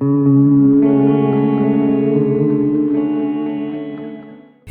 Mm-hmm.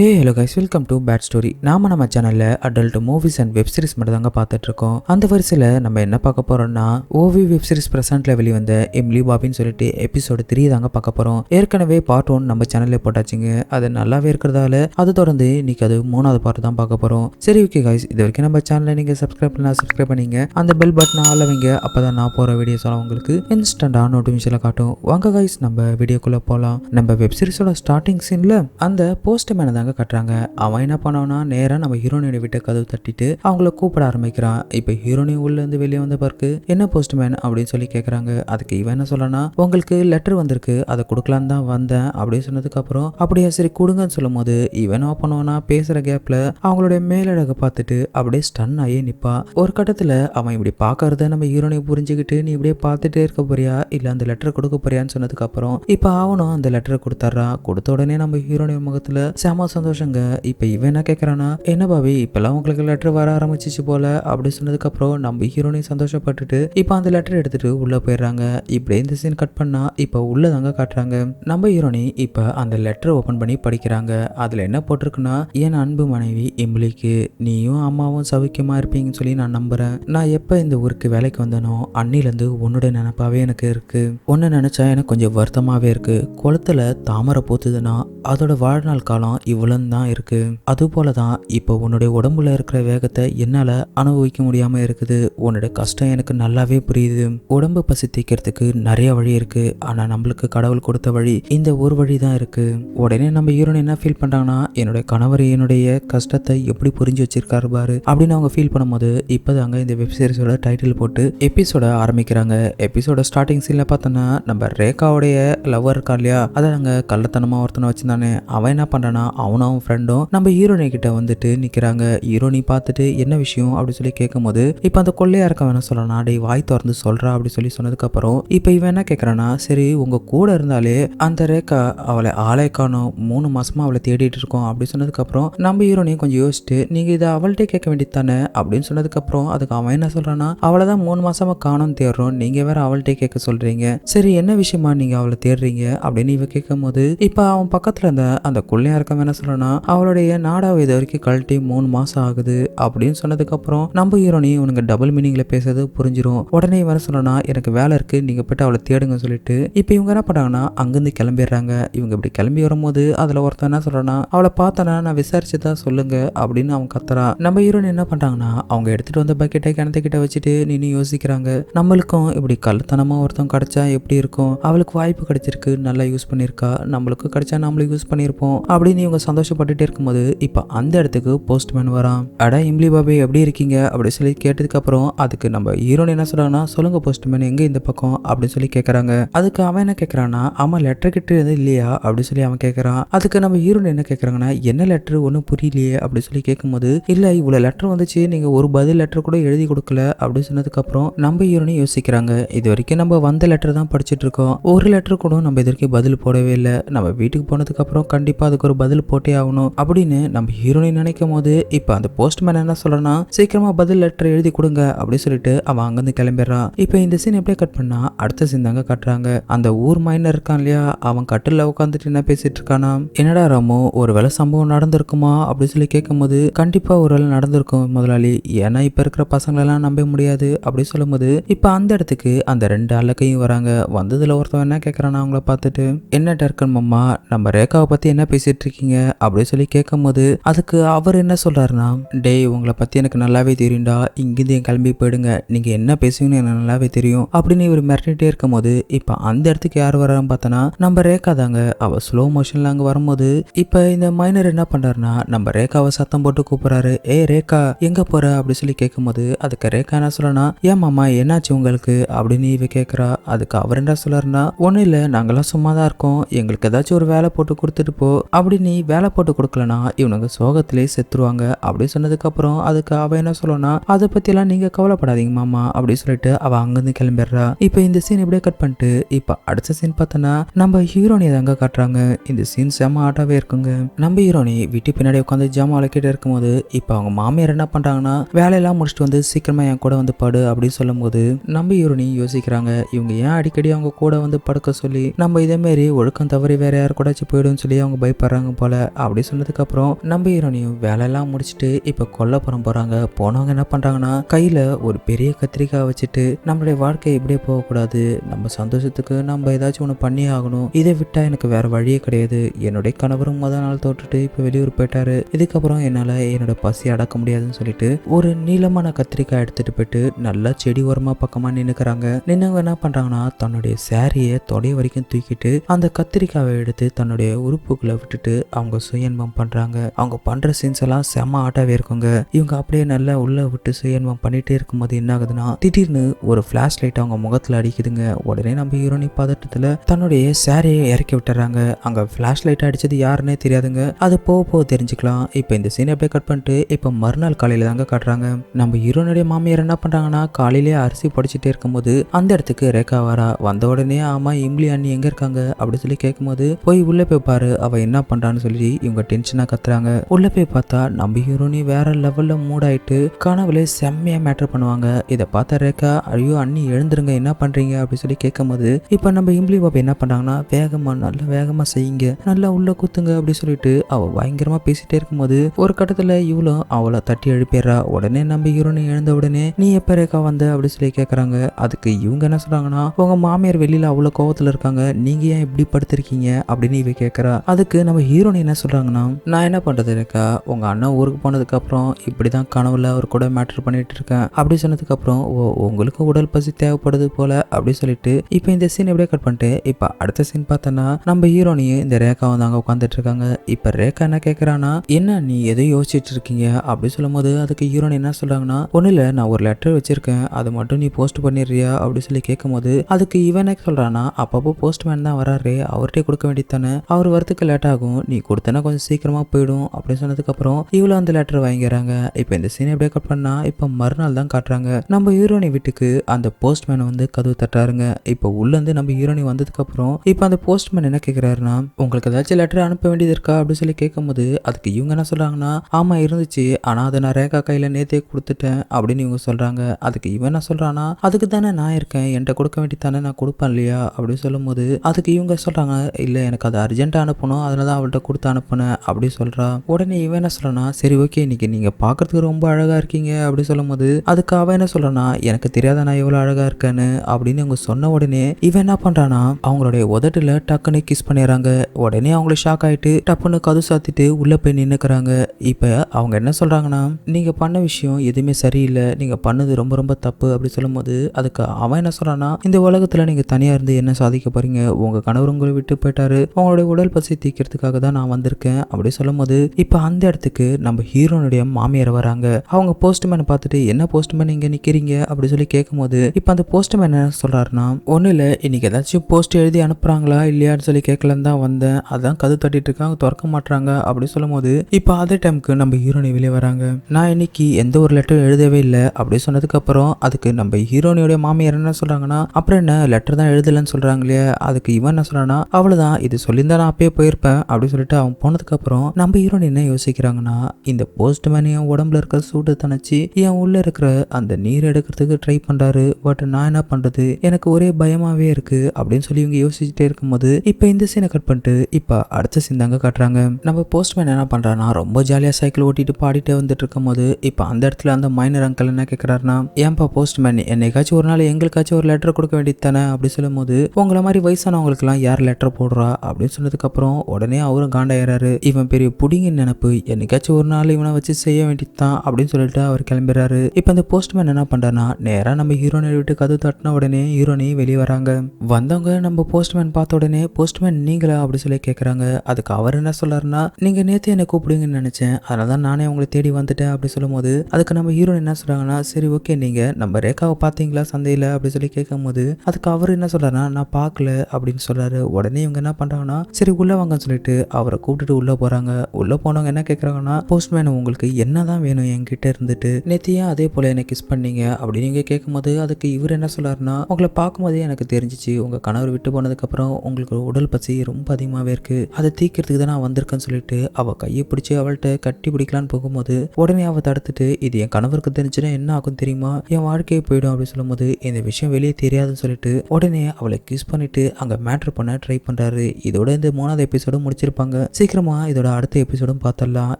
Hey hello guys welcome to bad story நாம நம்ம சேனல்ல adult movies and web series மட்டும் தாங்க பார்த்துட்டு இருக்கோம் அந்த வரிசையில் நம்ம என்ன பார்க்க போறோம்னா ஓவி வெப் சீரிஸ் பிரசன்ட்ல வெளிவந்த எம்லி பாபின்னு சொல்லிட்டு எபிசோடு த்ரீ தாங்க பார்க்க போறோம். ஏற்கனவே பார்ட் ஒன் நம்ம சேனல்ல போட்டாச்சுங்க. அது நல்லாவே இருக்கிறதால அது தொடர்ந்து இன்னைக்கு அது மூணாவது பார்ட் தான் பார்க்க போறோம். சரி ஓகே கைஸ் இது வரைக்கும் நம்ம சேனலை நீங்க சப்ஸ்கிரைப் பண்ணலாம் சப்ஸ்கிரைப் பண்ணீங்க. அந்த பெல் பட்டன் ஆள வைங்க. அப்பதான் நான் போற வீடியோஸ் எல்லாம் உங்களுக்கு இன்ஸ்டண்டா நோட்டிஃபிகேஷன் காட்டும். வாங்க கைஸ் நம்ம வீடியோக்குள்ள போலாம். நம்ம வெப் சீரிஸோட ஸ்டார்டிங் சீன்ல அந்த போஸ்ட் மேனதாங்க கட்டுறாங்க. அவன் என்ன பண்ணான்னா நேராக நம்ம ஹீரோனியோட வீட்டை கதவு தட்டிட்டு அவங்கள கூப்பிட ஆரம்பிக்கிறான். இப்போ ஹீரோயின் உள்ள இருந்து வெளியே வந்த பிறகு என்ன போஸ்ட்மேன் அப்படின்னு சொல்லி கேக்குறாங்க. அதுக்கு இவன் என்ன சொல்லனா உங்களுக்கு லெட்டர் வந்திருக்கு. அதை கொடுக்கலான்னு தான் வந்தேன். அப்படின்னு சொன்னதுக்கு அப்புறம் அப்படியே சரி கொடுங்கன்னு சொல்லும் போது இவன் என்ன பண்ணுவானா பேசுற கேப்ல அவங்களுடைய மேலழக பார்த்துட்டு அப்படியே ஸ்டன் ஆகி நிப்பா. ஒரு கட்டத்துல அவன் இப்படி பாக்குறத நம்ம ஹீரோனை புரிஞ்சுக்கிட்டு நீ இப்படியே பார்த்துட்டே இருக்க போறியா? இல்ல அந்த லெட்டர் கொடுக்க போறியான்னு சொன்னதுக்கு அப்புறம் இப்போ அவனும் அந்த லெட்டரை கொடுத்துட்றான் கொடுத்த உடனே நம்ம ஹீரோனி முகத்துல செம சந்தோஷங்க. இப்போ இவன் என்ன கேட்கறானா என்ன பாவி இப்பெல்லாம் உங்களுக்கு லெட்டர் வர ஆரம்பிச்சிச்சு போல. அப்படி சொன்னதுக்கு அப்புறம் நம்ம ஹீரோனையும் சந்தோஷப்பட்டுட்டு இப்போ அந்த லெட்டர் எடுத்துட்டு உள்ள போயிடுறாங்க. இப்படியே இந்த சீன் கட் பண்ணா இப்போ உள்ளதாங்க காட்டுறாங்க. நம்ம ஹீரோனி இப்போ அந்த லெட்டர் ஓபன் பண்ணி படிக்கிறாங்க. அதுல என்ன போட்டிருக்குன்னா என் அன்பு மனைவி இம்லிக்கு நீயும் அம்மாவும் சௌக்கியமா இருப்பீங்கன்னு சொல்லி நான் நம்புறேன். நான் எப்ப இந்த ஊருக்கு வேலைக்கு வந்தனோ அன்னிலேருந்து உன்னோட நினைப்பாவே எனக்கு இருக்கு. ஒன்று நினைச்சா எனக்கு கொஞ்சம் வருத்தமாவே இருக்கு. குளத்துல தாமரை பூத்துதுன்னா அதோட வாழ்நாள் காலம் இவ்வளவு தான் இருக்கு. அது போல தான் இப்போ உன்னுடைய உடம்புல இருக்கிற வேகத்தை என்னால அனுபவிக்க முடியாம இருக்குது. உன்னோட கஷ்டம் எனக்கு நல்லாவே புரியுது. உடம்பு பசி தீக்கிறதுக்கு நிறைய வழி இருக்கு. ஆனா நம்மளுக்கு கடவுள் கொடுத்த வழி இந்த ஒரு வழி தான் இருக்கு. உடனே நம்ம ஹீரோன் என்ன ஃபீல் பண்றாங்கன்னா என்னுடைய கணவர் என்னுடைய கஷ்டத்தை எப்படி புரிஞ்சு வச்சிருக்காரு பாரு அப்படின்னு அவங்க ஃபீல் பண்ணும்போது இப்போதாங்க இந்த வெப் சீரிஸோட டைட்டில் போட்டு எபிசோட ஆரம்பிக்கிறாங்க. எபிசோட ஸ்டார்டிங் சீன்ல பார்த்தோன்னா நம்ம ரேகாவுடைய லவ்வர் இருக்கா இல்லையா? அதை நாங்கள் கள்ளத்தனமாக ஒருத்தனை வச்சிருந்தானே. அவன் என்ன பண்ணுறான்னா அவனும் அவன் ஃப்ரெண்டும் நம்ம ஹீரோனி கிட்ட வந்துட்டு நிக்கிறாங்க. ஹீரோனி பார்த்துட்டு என்ன விஷயம்? அப்படி சொல்லி கேட்கும் போது இப்போ அந்த கொள்ளையா இருக்க வேணா சொல்லலாம் டேய் வாய் திறந்து சொல்றா அப்படி சொல்லி சொன்னதுக்கு அப்புறம் இப்போ இவன் என்ன கேட்கறானா சரி உங்க கூட இருந்தாலே அந்த ரேக்கா அவளை ஆளை காணோம். மூணு மாசமா அவளை தேடிட்டு இருக்கோம் அப்படின்னு சொன்னதுக்கு அப்புறம் நம்ம ஹீரோனையும் கொஞ்சம் யோசிச்சுட்டு நீங்க இதை அவள்கிட்ட கேட்க வேண்டியது தானே? அப்படின்னு சொன்னதுக்கு அப்புறம் அதுக்கு அவன் என்ன சொல்றானா அவளை தான் மூணு மாசமா காணும் தேடுறோம். நீங்க வேற அவள்கிட்ட கேட்க சொல்றீங்க. சரி என்ன விஷயமா நீங்க அவளை தேடுறீங்க? அப்படின்னு இவ கேட்கும் போது இப்போ அவன் பக்கத்துல இருந்த அந்த கொள்ளையா இருக்க வேணா சொல்றானா அவளுடைய நாடாவை இது வரைக்கும் கழட்டி மூணு மாசம் ஆகுது அப்படின்னு சொன்னதுக்கு அப்புறம் நம்ம ஹீரோனி உனக்கு டபுள் மீனிங்ல பேசுறது புரிஞ்சிடும் உடனே வர சொல்லனா எனக்கு வேலை இருக்கு நீங்க போயிட்டு அவளை தேடுங்க சொல்லிட்டு இப்போ இவங்க என்ன பண்றாங்கன்னா அங்கிருந்து கிளம்பிடுறாங்க. இவங்க இப்படி கிளம்பி வரும்போது அதுல ஒருத்தன் என்ன சொல்றானா அவளை பார்த்தனா நான் விசாரிச்சுதான் சொல்லுங்க அப்படின்னு அவன் கத்துறா. நம்ம ஹீரோனி என்ன பண்றாங்கன்னா அவங்க எடுத்துட்டு வந்த பக்கெட்டை கிணத்துக்கிட்ட வச்சுட்டு நின்று யோசிக்கிறாங்க. நம்மளுக்கும் இப்படி கள்ளத்தனமா ஒருத்தன் கிடைச்சா எப்படி இருக்கும்? அவளுக்கு வாய்ப்பு கிடைச்சிருக்கு நல்லா யூஸ் பண்ணியிருக்கா. நம்மளுக்கும் கிடைச்சா நம்மளும் யூஸ் பண்ணியிருப்போம் அப்படின்னு இவங்க சந்தோஷப்பட்டுட்டே இருக்கும்போது இப்போ அந்த இடத்துக்கு போஸ்ட்மேன் வரான் அட இம்லி பாபி எப்படி இருக்கீங்க? அப்படின்னு சொல்லி கேட்டதுக்கு அப்புறம் அதுக்கு நம்ம ஹீரோன் என்ன சொல்றாங்கன்னா சொல்லுங்க போஸ்ட்மேன் எங்க இந்த பக்கம்? அப்படின்னு சொல்லி கேட்கறாங்க அதுக்கு அவன் என்ன கேட்கறான்னா ஆமா லெட்டர் கிட்ட இருந்தது இல்லையா? அப்படின்னு சொல்லி அவன் கேட்கறான் அதுக்கு நம்ம ஹீரோன் என்ன கேட்கறாங்கன்னா என்ன லெட்டர் ஒன்றும் புரியலையே? அப்படின்னு சொல்லி கேட்கும்போது இல்ல இவ்வளவு லெட்டர் வந்துச்சு. நீங்க ஒரு பதில் லெட்டர் கூட எழுதி கொடுக்கல. அப்படின்னு சொன்னதுக்கு அப்புறம் நம்ம ஹீரோனே யோசிக்கிறாங்க. இது வரைக்கும் நம்ம வந்த லெட்டர் தான் படிச்சிட்டு இருக்கோம். ஒரு லெட்டர் கூட நம்ம இது வரைக்கும் பதில் போடவே இல்லை. நம்ம வீட்டுக்கு போனதுக்கு அப்புறம் கண்டிப்பா அதுக்கு ஒரு பதில் போட்டு ஆகணும் அப்படின்னு நம்ம ஹீரோனை நினைக்கும் போது இப்போ அந்த போஸ்ட்மேன் என்ன சொல்றான்னா சீக்கிரமா பதில் லெட்டர் எழுதி கொடுங்க அப்படின்னு சொல்லிட்டு அவன் அங்கிருந்து கிளம்பிடுறான். இப்போ இந்த சீன் எப்படியே கட் பண்ணா அடுத்த சீன் தாங்க கட்டுறாங்க. அந்த ஊர் மைனர் இருக்கான் இல்லையா அவன் கட்டில உட்காந்துட்டு என்ன பேசிட்டு இருக்கானா என்னடா ராமு ஒரு வேளை சம்பவம் நடந்திருக்குமா அப்படின்னு சொல்லி கேட்கும்போது கண்டிப்பா ஒரு வேளை நடந்திருக்கும் முதலாளி. ஏன்னா இப்ப இருக்கிற பசங்களெல்லாம் நம்ப முடியாது அப்படி சொல்லும்போது இப்போ அந்த இடத்துக்கு அந்த ரெண்டு அலக்கையும் வராங்க. வந்ததுல ஒருத்தவன் என்ன கேட்கறானா அவங்கள பார்த்துட்டு என்ன டர்க்கன் மம்மா நம்ம ரேகாவை பத்தி என்ன பேசிட்டு இருக்கீங்க? அப்படி சொல்லி கேட்கும்போது அதுக்கு அவர் என்ன சொல்றாருன்னா டேய் உங்களை பத்தி எனக்கு நல்லாவே தெரியும்டா. இங்கிருந்து என் கிளம்பி போயிடுங்க. நீங்க என்ன பேசுவீங்கன்னு எனக்கு நல்லாவே தெரியும். அப்படின்னு இவர் மிரட்டிட்டே இருக்கும்போது இப்போ அந்த இடத்துக்கு யார் வரான்னு பார்த்தோன்னா நம்ம ரேகா தாங்க. அவ ஸ்லோ மோஷன்ல அங்க வரும்போது இப்போ இந்த மைனர் என்ன பண்றாருன்னா நம்ம ரேகாவை சத்தம் போட்டு கூப்பிடுறாரு. ஏ ரேகா எங்க போற? அப்படி சொல்லி கேட்கும்போது அதுக்கு ரேகா என்ன சொல்லனா ஏன் மாமா என்னாச்சு உங்களுக்கு? அப்படின்னு இவ கேட்குறா. அதுக்கு அவர் என்ன சொல்றாருன்னா ஒன்றும் இல்லை நாங்கெல்லாம் சும்மா தான் இருக்கோம். எங்களுக்கு ஏதாச்சும் ஒரு வேலை போட்டு கொடுத்துட்டு போ. அப்படி நீ வேலை வேலை போட்டு கொடுக்கலனா இவனுங்க சோகத்திலே செத்துருவாங்க. அப்படி சொன்னதுக்கப்புறம் அதுக்கு அவ என்ன சொல்லனா அதை பற்றிலாம் நீங்கள் கவலைப்படாதீங்க மாமா அப்படின்னு சொல்லிட்டு அவ அங்கேருந்து கிளம்பிடுறா. இப்போ இந்த சீன் இப்படியே கட் பண்ணிட்டு இப்போ அடுத்த சீன் பார்த்தோன்னா நம்ம ஹீரோனி தாங்க காட்டுறாங்க. இந்த சீன் செம்ம ஆட்டாவே இருக்குங்க. நம்ம ஹீரோனி வீட்டு பின்னாடி உட்காந்து ஜாமான் வளர்க்கிட்டு இருக்கும்போது இப்போ அவங்க மாமியார் என்ன பண்ணுறாங்கன்னா வேலையெல்லாம் முடிச்சுட்டு வந்து சீக்கிரமா என் கூட வந்து படு அப்படின்னு சொல்லும்போது நம்ம ஹீரோனி யோசிக்கிறாங்க இவங்க ஏன் அடிக்கடி அவங்க கூட வந்து படுக்க சொல்லி நம்ம இதே மாதிரி ஒழுக்கம் தவறி வேற யார் கூடாச்சும் போயிடும்னு சொல்லி அவங்க பயப்படுறாங்க போல. அப்படி சொன்னதுக்கப்புறம் நம்ம ஹீரோனியும் வேலையெல்லாம் முடிச்சுட்டு இப்போ கொல்லப்புறம் போகிறாங்க போனவங்க என்ன பண்ணுறாங்கன்னா கையில் ஒரு பெரிய கத்திரிக்காய் வச்சுட்டு நம்மளுடைய வாழ்க்கை இப்படியே போகக்கூடாது. நம்ம சந்தோஷத்துக்கு நம்ம ஏதாச்சும் ஒன்று பண்ணி ஆகணும். இதை விட்டால் எனக்கு வேற வழியே கிடையாது. என்னுடைய கணவரும் முத நாள் தோட்டுட்டு இப்போ வெளியூர் போயிட்டாரு. இதுக்கப்புறம் என்னால் என்னோட பசி அடக்க முடியாதுன்னு சொல்லிட்டு ஒரு நீளமான கத்திரிக்காய் எடுத்துட்டு போயிட்டு நல்லா செடி ஓரமா பக்கமாக நின்றுக்கிறாங்க நின்னவங்க என்ன பண்ணுறாங்கன்னா தன்னுடைய சேரீயை தொடைய வரைக்கும் தூக்கிட்டு அந்த கத்திரிக்காவை எடுத்து தன்னுடைய உறுப்புகளை விட்டுட்டு அவங்க சுய இன்பம் பண்ணுறாங்க அவங்க பண்ணுற சீன்ஸ் எல்லாம் செம ஆட்டாவே இருக்குங்க. இவங்க அப்படியே நல்லா உள்ள விட்டு சுய இன்பம் பண்ணிகிட்டே இருக்கும்போது என்ன ஆகுதுன்னா திடீர்னு ஒரு ஃப்ளாஷ் லைட் அவங்க முகத்தில் அடிக்குதுங்க. உடனே நம்ம ஹீரோனி பதட்டத்தில் தன்னுடைய சேரையை இறக்கி விட்டுறாங்க. அங்கே ஃப்ளாஷ் லைட் அடித்தது யாருன்னே தெரியாதுங்க. அது போக போக தெரிஞ்சுக்கலாம். இப்போ இந்த சீனை அப்படியே கட் பண்ணிட்டு இப்போ மறுநாள் காலையில் தாங்க காட்டுறாங்க. நம்ம ஹீரோனுடைய மாமியார் என்ன பண்ணுறாங்கன்னா காலையிலே அரிசி படிச்சுட்டே இருக்கும்போது அந்த இடத்துக்கு ரேகா வரா. வந்த உடனே ஆமா இம்லி அண்ணி எங்கே இருக்காங்க? அப்படின்னு சொல்லி கேட்கும்போது போய் உள்ளே போய் பாரு. அவள் என்ன பண்ணுறான்னு சொல்லி இவங்க டென்ஷனாக கத்துறாங்க. உள்ள போய் பார்த்தா நம்ம ஹீரோனி வேற லெவல்ல மூட் ஆயிட்டு கனவுல செம்மையா மேட்டர் பண்ணுவாங்க. இதை பார்த்த ரேக்கா ஐயோ அண்ணி எழுந்துருங்க என்ன பண்றீங்க? அப்படின்னு சொல்லி கேட்கும் போது இப்போ நம்ம இம்லி பாபா என்ன பண்றாங்கன்னா வேகமா நல்லா வேகமா செய்யுங்க. நல்லா உள்ள குத்துங்க அப்படின்னு சொல்லிட்டு அவ பயங்கரமா பேசிட்டே இருக்கும்போது ஒரு கட்டத்துல இவளும் அவளை தட்டி எழுப்பிடுறா. உடனே நம்ம ஹீரோனி எழுந்த உடனே நீ எப்ப ரேக்கா வந்த? அப்படின்னு சொல்லி கேக்குறாங்க அதுக்கு இவங்க என்ன சொல்றாங்கன்னா உங்க மாமியார் வெளியில அவ்வளவு கோவத்துல இருக்காங்க. நீங்க ஏன் இப்படி படுத்திருக்கீங்க? அப்படின்னு இவ கேக்குறா அதுக்கு நம்ம ஹீரோனி என்ன சொல்கிறாங்கன்னா நான் என்ன பண்ணுறது இருக்கா உங்கள் அண்ணன் ஊருக்கு போனதுக்கப்புறம் இப்படி தான் கனவுல அவர் கூட மேட்டர் பண்ணிட்டு இருக்கேன். அப்படி சொன்னதுக்கப்புறம் ஓ உங்களுக்கு உடல் பசி தேவைப்படுது போல அப்படி சொல்லிட்டு இப்போ இந்த சீன் எப்படியே கட் பண்ணிட்டு இப்போ அடுத்த சீன் பார்த்தோன்னா நம்ம ஹீரோனியும் இந்த ரேகாவும் வந்து அங்கே உட்காந்துட்டு இருக்காங்க. இப்போ ரேகா என்ன கேட்குறான்னா என்ன நீ எதோ யோசிச்சுட்டு இருக்கீங்க? அப்படி சொல்லும்போது அதுக்கு ஹீரோன் என்ன சொல்கிறாங்கன்னா ஒன்றும் இல்லை நான் ஒரு லெட்டர் வச்சிருக்கேன். அதை மட்டும் நீ போஸ்ட் பண்ணிடுறியா? அப்படி சொல்லி கேட்கும்போது அதுக்கு இவன் என்ன சொல்றான்னா அப்பப்போ போஸ்ட்மேன் தான் வராரு அவர்கிட்ட கொடுக்க வேண்டியதானே அவர் வரத்துக்கு லேட் ஆகும் நீ கொடுத்தனா கொஞ்சம் சீக்கிரமாக போயிடும் அப்படின்னு சொன்னதுக்கப்புறம் இவ்வளோ அந்த லெட்டர் வாங்கிக்கிறாங்க. இப்போ இந்த சீனை எப்படியே கட் பண்ணா இப்போ மறுநாள் தான் காட்டுறாங்க. நம்ம ஹீரோனி வீட்டுக்கு அந்த போஸ்ட்மேன் வந்து கதவு தட்டுறாருங்க. இப்போ உள்ளேருந்து நம்ம ஹீரோனி வந்ததுக்கப்புறம் இப்போ அந்த போஸ்ட்மேன் என்ன கேட்குறாருன்னா உங்களுக்கு ஏதாச்சும் லெட்டர் அனுப்ப வேண்டியது இருக்கா? அப்படின்னு சொல்லி கேட்கும்போது அதுக்கு இவங்க என்ன சொல்கிறாங்கன்னா ஆமாம் இருந்துச்சு. ஆனால் அதை நான் ரேகா கையில் நேத்தே கொடுத்துட்டேன். அப்படின்னு இவங்க சொல்கிறாங்க அதுக்கு இவன் என்ன சொல்கிறான்னா அதுக்கு தானே நான் இருக்கேன். என்கிட்ட கொடுக்க வேண்டியதானே நான் கொடுப்பேன் இல்லையா? அப்படின்னு சொல்லும்போது அதுக்கு இவங்க சொல்கிறாங்க இல்லை எனக்கு அது அர்ஜென்ட்டாக அனுப்பணும். அதனால தான் அவள்கிட்ட கொடுத்து அனுப்புனேன் அப்படி சொல்றா. உடனே இவன் என்ன சொல்றானா சரி ஓகே இன்னைக்கு நீங்க பார்க்கறதுக்கு ரொம்ப அழகா இருக்கீங்க. அப்படி சொல்லும்போது அதுக்கு அவன் என்ன சொல்றானா எனக்கு தெரியாத நான் எவ்வளவு அழகா இருக்கேன்னு? அப்படின்னு அவங்க சொன்ன உடனே இவன் என்ன பண்றானா அவங்களுடைய உதட்டுல டக்குன்னு கிஸ் பண்ணிடுறாங்க. உடனே அவங்கள ஷாக் ஆயிட்டு டப்புன்னு கது சாத்திட்டு உள்ள போய் நின்னுக்கிறாங்க. இப்ப அவங்க என்ன சொல்றாங்கன்னா நீங்க பண்ண விஷயம் எதுவுமே சரியில்லை. நீங்க பண்ணது ரொம்ப ரொம்ப தப்பு. அப்படி சொல்லும்போது அதுக்கு அவன் என்ன சொல்கிறான்னா இந்த உலகத்துல நீங்க தனியா இருந்து என்ன சாதிக்க போறீங்க? உங்க கணவர் உங்களை விட்டு போயிட்டாரு. உங்களுடைய உடல் பசி தீக்கிறதுக்காக தான் நான் வந்திருக்கேன் அப்படி சொல்லும்போது இப்போ அந்த இடத்துக்கு நம்ம ஹீரோனுடைய மாமியார் வராங்க. அவங்க போஸ்ட்மேனை பார்த்துட்டு என்ன போஸ்ட்மேன் இங்கே நிற்கிறீங்க அப்படி சொல்லி கேட்கும்போது இப்போ அந்த போஸ்ட்மேன் என்ன சொல்கிறாருன்னா ஒன்றும் இல்லை இன்னைக்கு ஏதாச்சும் போஸ்ட் எழுதி அனுப்புகிறாங்களா இல்லையான்னு சொல்லி கேட்கலன்னு தான் வந்தேன். அதான் கது தட்டிட்டு இருக்காங்க திறக்க மாட்றாங்க. அப்படி சொல்லும்போது இப்போ அதே டைமுக்கு நம்ம ஹீரோனி வெளியே வராங்க. நான் இன்னைக்கு எந்த ஒரு லெட்டர் எழுதவே இல்லை. அப்படி சொன்னதுக்கப்புறம் அதுக்கு நம்ம ஹீரோனியோட மாமியார் என்ன சொல்கிறாங்கன்னா அப்புறம் என்ன லெட்டர் தான் எழுதலன்னு சொல்கிறாங்களே இல்லையா? அதுக்கு இவன் என்ன சொல்கிறான்னா அவ்வளோதான் இது சொல்லியிருந்தா நான் அப்பயே போயிருப்பேன். அப்படின்னு சொல்லிட்டு அவன் போனதுக்கு போனதுக்கப்புறம் நம்ம ஹீரோன் என்ன யோசிக்கிறாங்கன்னா இந்த போஸ்ட்மேன் என் உடம்புல இருக்கிற சூட்டை தணிச்சு என் உள்ளே இருக்கிற அந்த நீர் எடுக்கிறதுக்கு ட்ரை பண்ணுறாரு பட் நான் என்ன பண்ணுறது எனக்கு ஒரே பயமாகவே இருக்குது அப்படின்னு சொல்லி இவங்க யோசிச்சுட்டே இருக்கும்போது இப்போ இந்த சீனை கட் பண்ணிட்டு இப்போ அடுத்த சீன் தாங்க காட்டுறாங்க. நம்ம போஸ்ட்மேன் என்ன பண்ணுறான்னா ரொம்ப ஜாலியாக சைக்கிள் ஓட்டிட்டு பாடிட்டே வந்துட்டு இருக்கும்போது இப்போ அந்த இடத்துல அந்த மைனர் அங்கிள் என்ன கேட்கறாருன்னா ஏன்பா போஸ்ட்மேன் என்னைக்காச்சும் ஒரு நாள் எங்களுக்காச்சும் ஒரு லெட்டர் கொடுக்க வேண்டியது தானே? அப்படின்னு சொல்லும்போது உங்களை மாதிரி வயசானவங்களுக்குலாம் யார் லெட்டர் போடுறா? அப்படின்னு சொன்னதுக்கப்புறம் உடனே அவரும் காண்டாயிறாரு இவன் பெரிய புடிங்க நினப்பு என்னைக்காச்சும் ஒரு நாள் இவனை வச்சு செய்ய வேண்டியது தான் அப்படின்னு சொல்லிட்டு அவர் கிளம்புறாரு. இப்போ இந்த போஸ்ட்மேன் என்ன பண்ணுறான்னா நேரா நம்ம ஹீரோனை விட்டு கதவு தட்டின உடனே ஹீரோனையும் வெளியே வராங்க. வந்தவங்க நம்ம போஸ்ட்மேன் பார்த்த உடனே போஸ்ட்மேன் நீங்களா? அப்படின்னு சொல்லி கேட்குறாங்க அதுக்கு அவர் என்ன சொல்றாருன்னா நீங்க நேத்து என்னை கூப்பிடுங்கன்னு நினைச்சேன். அதனால தான் நானே உங்களை தேடி வந்துட்டேன். அப்படி சொல்லும்போது அதுக்கு நம்ம ஹீரோன் என்ன சொல்றாங்கன்னா சரி ஓகே நீங்க நம்ம ரேகாவை பார்த்தீங்களா? சந்தையில்? அப்படி சொல்லி கேட்கும்போது அதுக்கு அவர் என்ன சொல்றாருன்னா நான் பார்க்கல. அப்படின்னு சொல்றாரு. உடனே இவங்க என்ன பண்றாங்கன்னா சரி உள்ள வாங்கன்னு சொல்லிட்டு அவரை கூப்பிட்டுட்டு உள்ள போறாங்க உள்ள போனவங்க என்ன கேக்குறாங்கன்னா போஸ்ட்மேன் உங்களுக்கு என்னதான் வேணும்? என்கிட்ட இருந்துட்டு நேத்தியா ஏன் அதே போல என்னை கிஸ் பண்ணீங்க? அப்படின்னு கேட்கும் கேட்கும்போது அதுக்கு இவர் என்ன சொல்லாருன்னா உங்களை பார்க்கும்போதே எனக்கு தெரிஞ்சிச்சு. உங்க கணவர் விட்டு போனதுக்கு அப்புறம் உங்களுக்கு உடல் பசி ரொம்ப அதிகமாவே இருக்கு. அதை தீக்கிறதுக்கு தான் நான் வந்திருக்கேன்னு சொல்லிட்டு அவ கையை பிடிச்சி அவள்கிட்ட கட்டி பிடிக்கலான்னு போகும்போது உடனே அவ தடுத்துட்டு இது என் கணவருக்கு தெரிஞ்சுன்னா என்ன ஆகும் தெரியுமா? என் வாழ்க்கையே போயிடும். அப்படின்னு சொல்லும்போது இந்த விஷயம் வெளியே தெரியாதுன்னு சொல்லிட்டு உடனே அவளை கிஸ் பண்ணிட்டு அங்க மேட்ரு பண்ண ட்ரை பண்றாரு. இதோட இந்த மூணாவது எபிசோடும் முடிச்சிருப்பாங்க. சீக்கிரமாக இதோட அடுத்த எபிசோடும் பார்த்தரலாம்.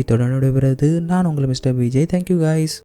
இதோட விடைபெறுவது நான் உங்களை மிஸ்டர் விஜய். Thank you guys